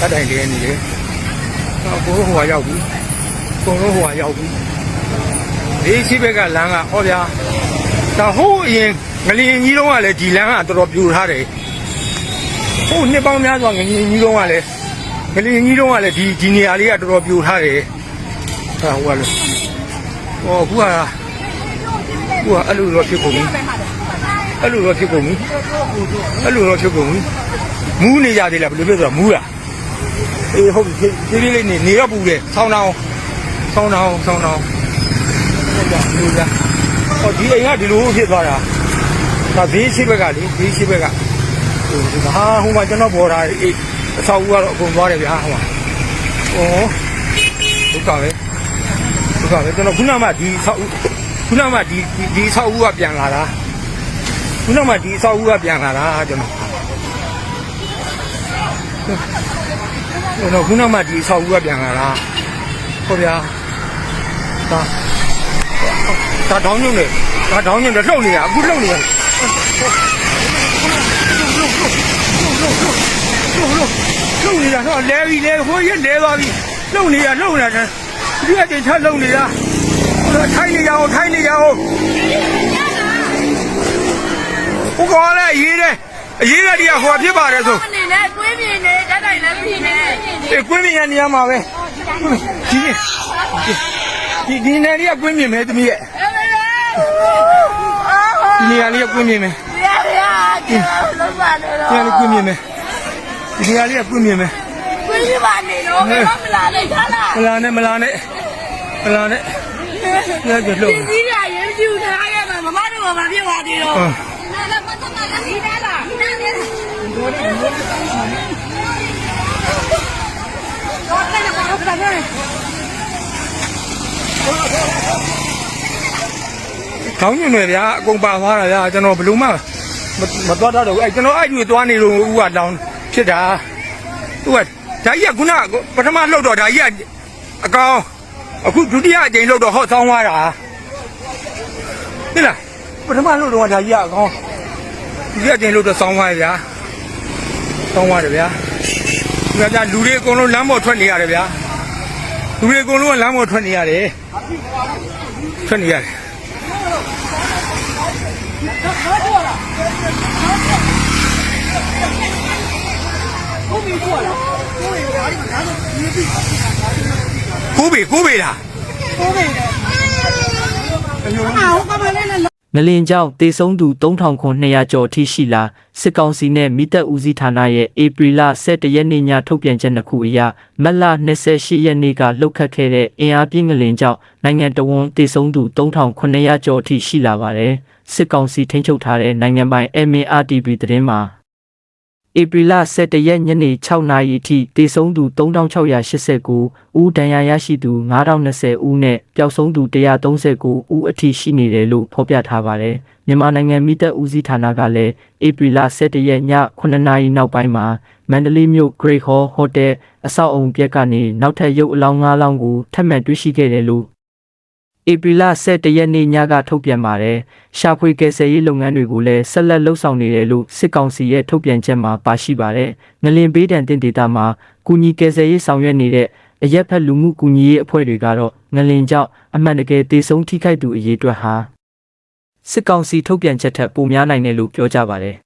တတ်တိုင်လေးနေတယ်အကိုဟိုကရောက်ပြီအကုန်လုံးဟိုကရောက်ပြီဒီရှိဘက်ကလမ်းကဟောဗျာဒါဟိုးအရင်ငလျင်ကြီးတုန်းကလည်းဒီလမ်းကတော်တော်ပြိုထားတယ်ဟိုးနှစ်ပေါင်းများစွာငလျင်ကြီးတုန်းကလည်းငလျင်ကြီးတုန်းကလည်းဒီဒီနေရာလေးကတော်တော်ပြိုထားတယ်ဟာဟိုကလည်းဟောအခုကအခုကအဲ့လိုတော့ဖြစ်ကုန်ပြီအဲ့လိုတော့ဖြစ်ကုန်ပြီအဲ့လိုတော့ဖြစ်ကုန်ပြီမူးနေကြသေးလားဘယ်လိုဖြစ်သွားမူးလား အေးဟုတ်ပြီဖြည်းဖြည်းလေးနေနေတော့ပူတယ်ဆောင်းတောင်းဆောင်းတောင်းဆောင်းတောင်းဟုတ်ပါဘူးဗျာဟောဒီအိမ်ကဒီလိုဖြစ်သွားတာဒါဘေးရှိဘက်ကလေဘေးရှိဘက်ကဟိုဒီဟာဟိုမှာကျွန်တော်ပေါ်တာအေးအဆောက်အဦကတော့အကုန်သွားတယ်ဗျာဟိုမှာဩဒုက္ခပဲဒုက္ခပဲကျွန်တော်ခုနမှဒီဆောက်ဦးခုနမှဒီဒီဒီဆောက်ဦးကပြန်လာတာခုနမှဒီဆောက်ဦးကပြန်လာတာကျွန်တော် ကျွန်တော်ခုနမှဒီဆောက်ဦးကပြန်လာတာဟုတ်ဗျာဒါဒါတောင်းညွန့်နေဒါတောင်းညွန့်တယ်လှုပ်နေတာအခုလှုပ်နေတာလှုပ်နေတာတော့လဲပြီလဲဟိုရက်လဲသွားပြီလှုပ်နေတာလှုပ်နေတာဒီကတင်ထလှုပ်နေတာထိုင်းနေရအောင်ထိုင်းနေရအောင်ဘုကောလည်းရေးတယ်အရေးကတည်းကဟိုဖြစ်ပါတယ်ဆိုအနေနဲ့ကွင်းမြင်နေ တက်တိုင်လည်းဖြစ်နေအေးကွင်းမြင်ရနေရမှာပဲဒီဒီဒီနေရာလေးကကွင်းမြင်မယ်သမီးရဲ့အဲ့ဒါလေအာဒီနေရာလေးကကွင်းမြင်မယ်ရရကျော်လုံးပါနေဒီနေရာလေးကွင်းမြင်မယ်ဒီနေရာလေးကကွင်းမြင်မယ်ကွင်းပြပါနေတော့ဘယ်တော့မလာနိုင်သားလားမလာနဲ့မလာနဲ့မလာနဲ့လက်ကြလို့ဒီစည်းရရင်ပြူထားရမှာမမတို့ကမဖြစ်ပါသေးတော့ဟုတ်နားလည်းမတ်မတ်လည်းဒီနားလားဒီနားလည်းတော့တယ်ဘာလို့ ခါနေခေါင်းညွန့်နေဗျာအကုန်ပါသွားတာဗျာကျွန်တော်ဘယ်လို့မှမသွားတော့ဘူးအဲကျွန်တော်အဲ့ဒီသွားနေလို့ဦးကတောင်းဖြစ်တာသူကဓာကြီးကခုနပထမလှုပ်တော့ဓာကြီးကအကောင်အခုဒုတိယအကြိမ်လှုပ်တော့ဟောဆောင်းသွားတာဟဲ့လားပထမလှုပ်တော့ဓာကြီးကအကောင်ဒုတိယအကြိမ်လှုပ်တော့ဆောင်းသွားရဗျာဆောင်းသွားတယ်ဗျာ ဒီကကြလူတွေအကုန်လုံးလမ်းပေါ်ထွက်နေရတယ်ဗျာလူတွေအကုန်လုံးကလမ်းပေါ်ထွက်နေရတယ်ထွက်နေရတယ်ကိုဘေကိုဘေလား ငလင်ကြောင့်တေဆုံးသူ3900ကျော်ထိရှိလာစစ်ကောင်စီနဲ့မိသက်ဦးစီးဌာနရဲ့ဧပြီလ17ရက်နေ့ညထုတ်ပြန်ချက်နှစ်ခုအရမတ်လ28ရက်နေ့ကလှုပ်ခတ်ခဲ့တဲ့အင်အားပြင်းငလင်ကြောင့်နိုင်ငံတော်ဝန်တေဆုံးသူ3900ကျော်ထိရှိလာပါတယ်စစ်ကောင်စီထိန်းချုပ်ထားတဲ့နိုင်ငံပိုင် MNRTV သတင်းမှာ ဧပြီလ17ရက်ညနေ6နာရီအထိတေဆုံးသူ3689ဦးဒဏ်ရာရရှိသူ9020ဦးနဲ့ပျောက်ဆုံးသူ139ဦးအထိရှိနေတယ်လို့ဖော်ပြထားပါတယ်။မြန်မာနိုင်ငံမိသက်ဦးစီးဌာနကလည်းဧပြီလ17ရက်ည9နာရီနောက်ပိုင်းမှာမန္တလေးမြို့ Great Hall Hotel အဆောက်အုံပြက်ကနေနောက်ထပ်ရုပ်အလောင်း9လောင်းကိုထပ်မံတွေ့ရှိခဲ့တယ်လို့ ဧပြီလ17ရက်နေ့ညကထုတ်ပြန်ပါတယ်။ရှာဖွေကယ်ဆယ်ရေးလုပ်ငန်းတွေကိုလည်းဆက်လက်လှုပ်ဆောင်နေတယ်လို့စစ်ကောင်စီရဲ့ထုတ်ပြန်ချက်မှာပါရှိပါတယ်။ငလင်ဘေးဒဏ်တင်ဒေတာမှာကုညီကယ်ဆယ်ရေးဆောင်ရွက်နေတဲ့အရက်ဖက်လူမှုကူညီရေးအဖွဲ့တွေကတော့ငလင်ကြောင့်အမှန်တကယ်တေဆုံးထိခိုက်သူအရေးအတွက်ဟာစစ်ကောင်စီထုတ်ပြန်ချက်ထက်ပိုများနိုင်တယ်လို့ပြောကြပါတယ်